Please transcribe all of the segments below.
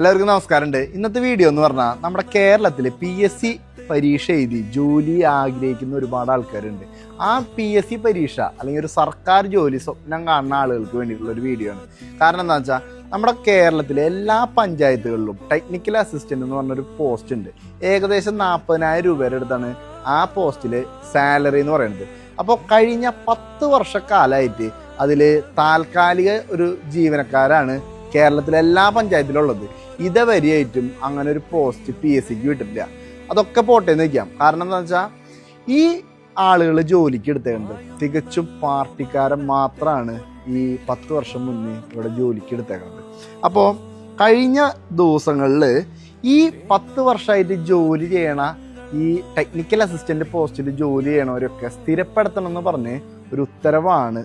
എല്ലാവർക്കും നമസ്കാരമുണ്ട്. ഇന്നത്തെ വീഡിയോ എന്ന് പറഞ്ഞാൽ നമ്മുടെ കേരളത്തിൽ പി എസ് സി പരീക്ഷ എഴുതി ജോലി ആഗ്രഹിക്കുന്ന ഒരുപാട് ആൾക്കാരുണ്ട്. ആ പി എസ് സി പരീക്ഷ അല്ലെങ്കിൽ ഒരു സർക്കാർ ജോലി സ്വപ്നം കാണുന്ന ആളുകൾക്ക് വേണ്ടിയിട്ടുള്ള ഒരു വീഡിയോ ആണ്. കാരണം എന്താ വെച്ചാൽ നമ്മുടെ കേരളത്തിലെ എല്ലാ പഞ്ചായത്തുകളിലും ടെക്നിക്കൽ അസിസ്റ്റന്റ് എന്ന് പറഞ്ഞൊരു പോസ്റ്റ് ഉണ്ട്. ഏകദേശം നാൽപ്പതിനായിരം രൂപയുടെ അടുത്താണ് ആ പോസ്റ്റിൽ സാലറി എന്ന് പറയുന്നത്. അപ്പോൾ കഴിഞ്ഞ പത്ത് വർഷക്കാലമായിട്ട് അതിൽ താൽക്കാലിക ഒരു ജീവനക്കാരാണ് കേരളത്തിലെ എല്ലാ പഞ്ചായത്തിലും ഉള്ളത്. ഇതുവരെയായിട്ടും അങ്ങനെ ഒരു പോസ്റ്റ് പി എസ് സിക്ക് വിട്ടിട്ടില്ല. അതൊക്കെ പോട്ടെ എന്ന് വയ്ക്കാം കാരണം എന്താ വെച്ചാൽ ഈ ആളുകൾ ജോലിക്ക് എടുത്തേക്കുന്നത് തികച്ചും പാർട്ടിക്കാരൻ മാത്രമാണ് ഈ പത്ത് വർഷം മുന്നേ ഇവിടെ ജോലിക്ക് എടുത്തേക്കുന്നത്. അപ്പോൾ കഴിഞ്ഞ ദിവസങ്ങളിൽ ഈ പത്ത് വർഷമായിട്ട് ജോലി ചെയ്യണ ഈ ടെക്നിക്കൽ അസിസ്റ്റന്റ് പോസ്റ്റിൽ ജോലി ചെയ്യണവരൊക്കെ സ്ഥിരപ്പെടുത്തണം എന്ന് പറഞ്ഞ് ഒരു ഉത്തരവാണ്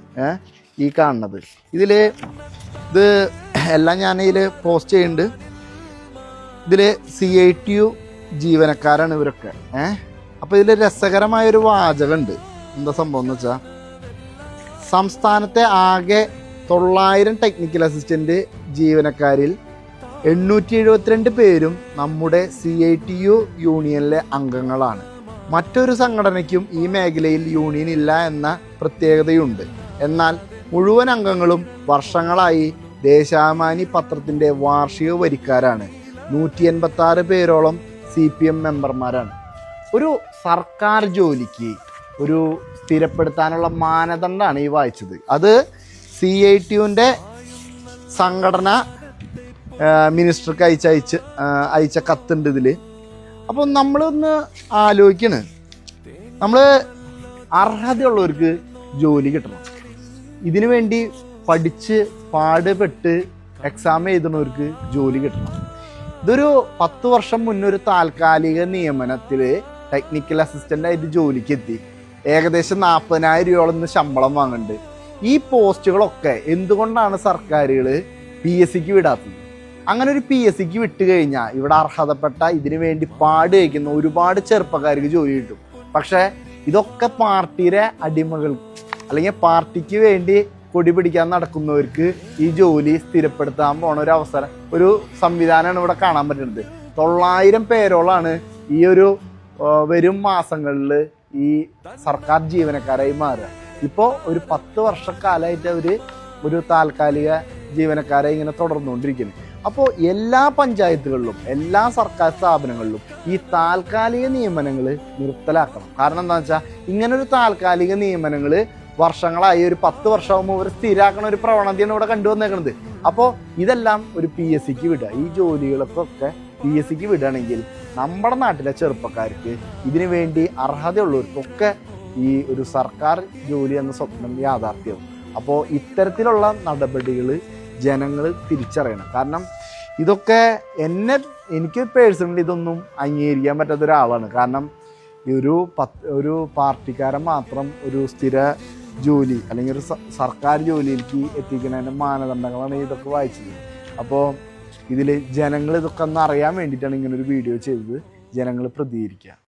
ഈ കാണുന്നത്. ഇതിൽ ഇത് എല്ലാം ഞാൻ ഇതിൽ പോസ്റ്റ് ചെയ്യുന്നുണ്ട്. ഇതിൽ സി ഐ ടി യു ജീവനക്കാരാണ് ഇവരൊക്കെ. ഏ? അപ്പോൾ ഇതിൽ രസകരമായൊരു വാചകമുണ്ട്. എന്താ സംഭവം എന്ന് വെച്ചാൽ സംസ്ഥാനത്തെ ആകെ തൊള്ളായിരം ടെക്നിക്കൽ അസിസ്റ്റന്റ് ജീവനക്കാരിൽ എണ്ണൂറ്റി എഴുപത്തിരണ്ട് പേരും നമ്മുടെ സി ഐ ടി യു യൂണിയനിലെ അംഗങ്ങളാണ്. മറ്റൊരു സംഘടനയ്ക്കും ഈ മേഖലയിൽ യൂണിയൻ ഇല്ല എന്ന പ്രത്യേകതയുണ്ട്. എന്നാൽ മുഴുവൻ അംഗങ്ങളും വർഷങ്ങളായി ദേശാഭിമാനി പത്രത്തിന്റെ വാർഷിക വരിക്കാരാണ്. നൂറ്റി എൺപത്തി ആറ് പേരോളം സി പി എം മെമ്പർമാരാണ്. ഒരു സർക്കാർ ജോലിക്ക് ഒരു സ്ഥിരപ്പെടുത്താനുള്ള മാനദണ്ഡമാണ് ഈ വായിച്ചത്. അത് സി ഐ ടിയുന്റെ സംഘടന മിനിസ്റ്റർക്ക് അയച്ച അയച്ച് അയച്ച കത്തുണ്ട് ഇതിൽ അപ്പോൾ നമ്മളൊന്ന് ആലോചിക്കണ്. നമ്മൾ അർഹതയുള്ളവർക്ക് ജോലി കിട്ടണം. ഇതിനു വേണ്ടി പഠിച്ച് പാടുപെട്ട് എക്സാം എഴുതുന്നവർക്ക് ജോലി കിട്ടണം. ഇതൊരു പത്ത് വർഷം മുന്നേ ഒരു താൽക്കാലിക നിയമനത്തിൽ ടെക്നിക്കൽ അസിസ്റ്റന്റ് ആയിട്ട് ജോലിക്ക് എത്തി. ഏകദേശം നാൽപ്പതിനായിരം രൂപയോളം ഇന്ന് ശമ്പളം വാങ്ങുന്നുണ്ട് ഈ പോസ്റ്റുകളൊക്കെ എന്തുകൊണ്ടാണ് സർക്കാരുകൾ പി എസ് സിക്ക് വിടാത്തത്? അങ്ങനെ ഒരു പി എസ് സിക്ക് വിട്ട് കഴിഞ്ഞാൽ ഇവിടെ അർഹതപ്പെട്ട ഇതിനു വേണ്ടി പാട് കഴിക്കുന്ന ഒരുപാട് ചെറുപ്പക്കാർക്ക് ജോലി കിട്ടും. പക്ഷേ ഇതൊക്കെ പാർട്ടിയുടെ അടിമകൾ അല്ലെങ്കിൽ പാർട്ടിക്ക് വേണ്ടി കൊടി പിടിക്കാൻ നടക്കുന്നവർക്ക് ഈ ജോലി സ്ഥിരപ്പെടുത്താൻ പോണ ഒരു അവസരം ഒരു സംവിധാനമാണ് ഇവിടെ കാണാൻ പറ്റുന്നത്. തൊള്ളായിരം പേരോളാണ് ഈ ഒരു വരും മാസങ്ങളിൽ ഈ സർക്കാർ ജീവനക്കാരായി മാറുക. ഇപ്പോൾ ഒരു പത്ത് വർഷക്കാലമായിട്ട് അവർ ഒരു താൽക്കാലിക ജീവനക്കാരെ ഇങ്ങനെ തുടർന്നുകൊണ്ടിരിക്കുന്നു. അപ്പോൾ എല്ലാ പഞ്ചായത്തുകളിലും എല്ലാ സർക്കാർ സ്ഥാപനങ്ങളിലും ഈ താൽക്കാലിക നിയമനങ്ങൾ നിർത്തലാക്കണം. കാരണം എന്താണെന്ന് വെച്ചാൽ ഇങ്ങനൊരു താൽക്കാലിക നിയമനങ്ങൾ വർഷങ്ങളായി ഒരു പത്ത് വർഷമാകുമ്പോൾ ഒരു സ്ഥിരാക്കണ ഒരു പ്രവണതയാണ് ഇവിടെ കണ്ടുവന്നേക്കുന്നത് അപ്പോൾ ഇതെല്ലാം ഒരു പി എസ് സിക്ക് വിടുക. ഈ ജോലികൾക്കൊക്കെ പി എസ് സിക്ക് വിടുകയാണെങ്കിൽ നമ്മുടെ നാട്ടിലെ ചെറുപ്പക്കാർക്ക് ഇതിനു വേണ്ടി അർഹതയുള്ളവർക്കൊക്കെ ഈ ഒരു സർക്കാർ ജോലി എന്ന സ്വപ്നം യാഥാർത്ഥ്യവും അപ്പോൾ ഇത്തരത്തിലുള്ള നടപടികൾ ജനങ്ങൾ തിരിച്ചറിയണം. കാരണം ഇതൊക്കെ എന്നെ എനിക്ക് പേഴ്സണലി ഇതൊന്നും അംഗീകരിക്കാൻ പറ്റാത്ത ഒരാളാണ്. കാരണം ഈ ഒരു പത്ത് ഒരു പാർട്ടിക്കാരൻ മാത്രം ഒരു സ്ഥിര ജോലി അല്ലെങ്കിൽ ഒരു സർക്കാർ ജോലിയിലേക്ക് എത്തിക്കുന്നതിന്റെ മാനദണ്ഡങ്ങളാണ് ഇതൊക്കെ വായിച്ചത്. അപ്പോൾ ഇതിൽ ജനങ്ങൾ ഇതൊക്കെ ഒന്ന് അറിയാൻ വേണ്ടിയിട്ടാണ് ഇങ്ങനൊരു വീഡിയോ ചെയ്തത്. ജനങ്ങൾ പ്രതികരിക്കുക.